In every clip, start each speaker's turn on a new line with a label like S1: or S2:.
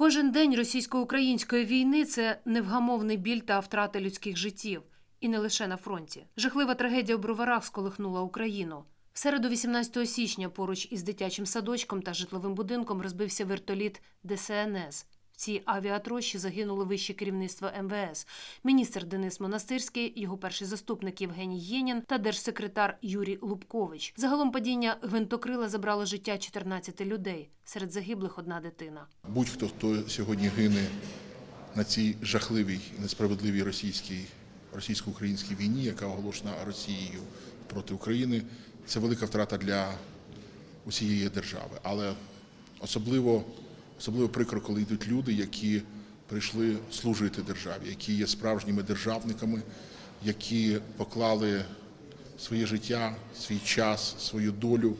S1: Кожен день російсько-української війни це невгамовний біль та втрати людських життів. І не лише на фронті. Жахлива трагедія у броварах сколихнула Україну. В середу 18 січня поруч із дитячим садочком та житловим будинком розбився вертоліт ДСНС. Цій авіатрощі загинуло вище керівництво МВС, міністр Денис Монастирський, його перший заступник Євгеній Єнін та держсекретар Юрій Лубкович. Загалом падіння гвинтокрила забрало життя 14 людей. Серед загиблих одна дитина.
S2: Будь-хто, хто сьогодні гине на цій жахливій несправедливій російській, російсько-українській війні, яка оголошена Росією проти України, це велика втрата для усієї держави. Але особливо, особливо прикро, коли йдуть люди, які прийшли служити державі, які є справжніми державниками, які поклали своє життя, свій час, свою долю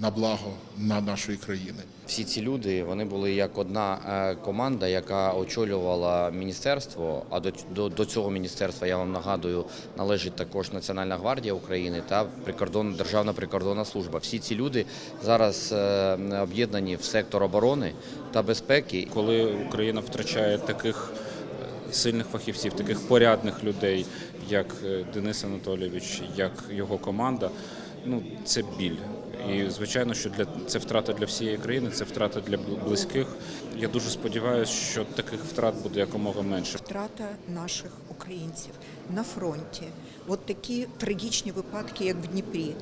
S2: на благо на нашої країни.
S3: Всі ці люди вони були як одна е, команда, яка очолювала міністерство. А до, до, до цього міністерства я вам нагадую належить також Національна гвардія України та прикордон, Державна прикордонна служба. Всі ці люди зараз е, об'єднані в сектор оборони та безпеки.
S4: коли Україна втрачає таких е, сильних фахівців, таких порядних людей, як Денис Анатолійович, як його команда, ну це біль. І звичайно, що для це втрата для всієї країни, це втрата для близьких. Я дуже сподіваюся, що таких втрат буде якомога менше.
S5: втрата наших українців на фронті. От такі трагічні випадки, як в Дніпрі,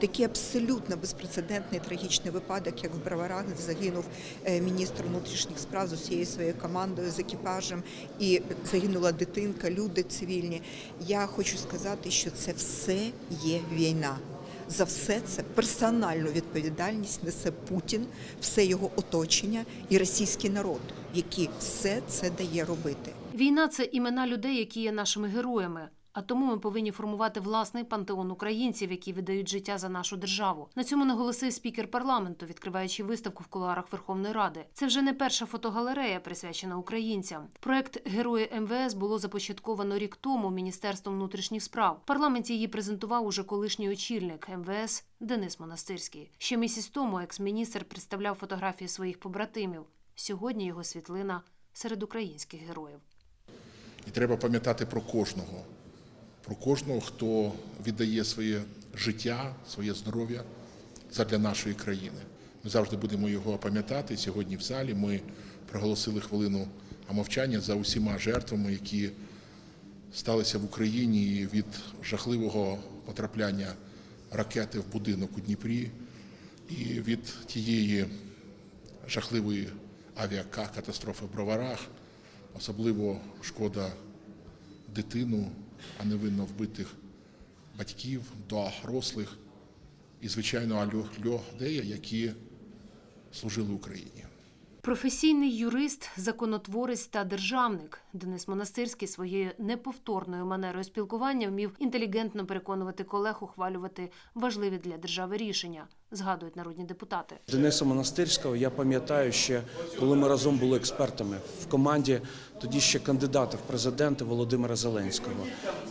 S5: такий абсолютно безпрецедентний трагічний випадок, як в Броварах, загинув е, міністр внутрішніх справ з усією своєю командою, з екіпажем, і загинула дитинка, люди цивільні. Я хочу сказати, що це все є війна. За все це персональну відповідальність несе Путін, все його оточення і російський народ, який все це дає робити.
S1: Війна це імена людей, які є нашими героями. А тому ми повинні формувати власний пантеон українців, які віддають життя за нашу державу. На цьому наголосив спікер парламенту, відкриваючи виставку в кулуарах Верховної Ради. Це вже не перша фотогалерея, присвячена українцям. Проект Герої МВС було започатковано рік тому Міністерством внутрішніх справ. В парламенті її презентував уже колишній очільник МВС Денис Монастирський. Ще місяць тому екс-міністр представляв фотографії своїх побратимів. Сьогодні його світлина серед українських героїв.
S2: І треба пам'ятати про кожного, про кожного, хто віддає своє життя, своє здоров'я задля нашої країни. Ми завжди будемо його пам'ятати. Сьогодні в залі ми проголосили хвилину мовчання за усіма жертвами, які сталися в Україні від жахливого потрапляння ракети в будинок у Дніпрі і від тієї жахливої авіакатастрофи в Броварах. Особливо шкода дитину, а невинно вбитих батьків, дорослих і, звичайно, людей, які служили Україні.
S1: Професійний юрист, законотворець та державник Денис Монастирський своєю неповторною манерою спілкування вмів інтелігентно переконувати колег ухвалювати важливі для держави рішення, згадують народні депутати.
S6: Дениса Монастирського я пам'ятаю ще, коли ми разом були експертами в команді тоді ще кандидата в президенти Володимира Зеленського.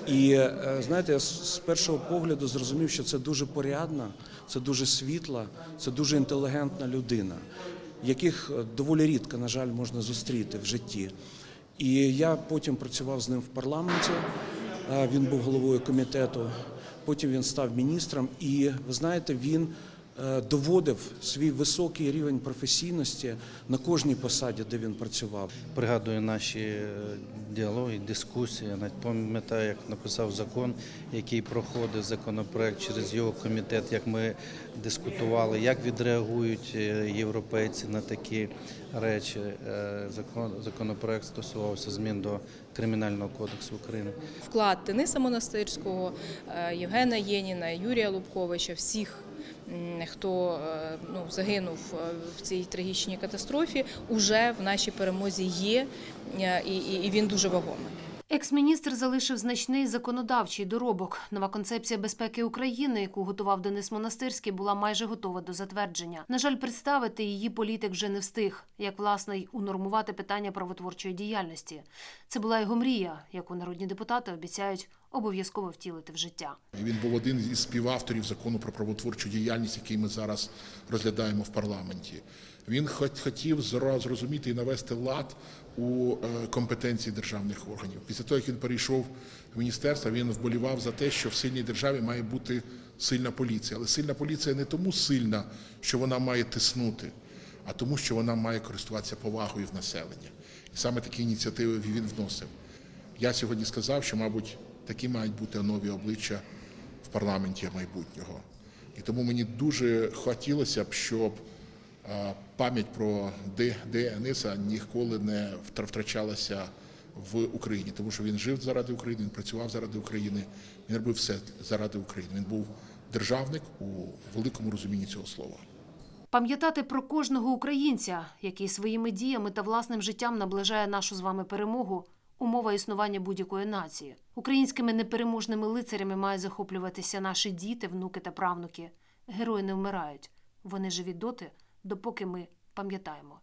S6: І е, знаєте, я з з першого погляду зрозумів, що це дуже порядна, це дуже світла, це дуже інтелігентна людина, яких е, доволі рідко, на жаль, можна зустріти в житті. І я потім працював з ним в парламенті. е, Він був головою комітету. Потім він став міністром, і ви знаєте, він доводив свій високий рівень професійності на кожній посаді, де він працював.
S7: Пригадую наші е, діалоги, дискусії. Я навіть пам'ятаю, як написав закон, який проходив законопроект через його комітет, як ми дискутували, як відреагують е, європейці на такі речі. Е, Закон законопроект стосувався змін до Кримінального кодексу України.
S8: вклад Дениса Монастирського, е, Євгена Єніна, Юрія Лубковича, всіх. Хто е, ну, загинув е, в цій трагічній катастрофі, уже в нашій перемозі є, е, і, і він дуже вагомий.
S1: Екс-міністр залишив значний законодавчий доробок. Нова концепція безпеки України, яку готував Денис Монастирський, була майже готова до затвердження. На жаль, представити її політик вже не встиг, як власне й унормувати питання правотворчої діяльності. Це була його мрія, яку народні депутати обіцяють обов'язково втілити в життя.
S2: Він був один із співавторів закону про правотворчу діяльність, який ми зараз розглядаємо в парламенті. Він хотів зрозуміти і навести лад у е, компетенції державних органів. Після того, як він перейшов в міністерство, він вболівав за те, що в сильній державі має бути сильна поліція. Але сильна поліція не тому сильна, що вона має тиснути, а тому, що вона має користуватися повагою в населення. І саме такі ініціативи він вносив. Я сьогодні сказав, що, мабуть, такі мають бути нові обличчя в парламенті майбутнього. І тому мені дуже хотілося б, щоб пам'ять про Д. Дениса ніколи не втра- втрачалася в Україні, тому що він жив заради України, він працював заради України, він робив все заради України. Він був державник у великому розумінні цього слова.
S1: Пам'ятати про кожного українця, який своїми діями та власним життям наближає нашу з вами перемогу. Умова існування будь-якої нації. Українськими непереможними лицарями мають захоплюватися наші діти, внуки та правнуки. Герої не вмирають. Вони живі доти, допоки ми пам'ятаємо.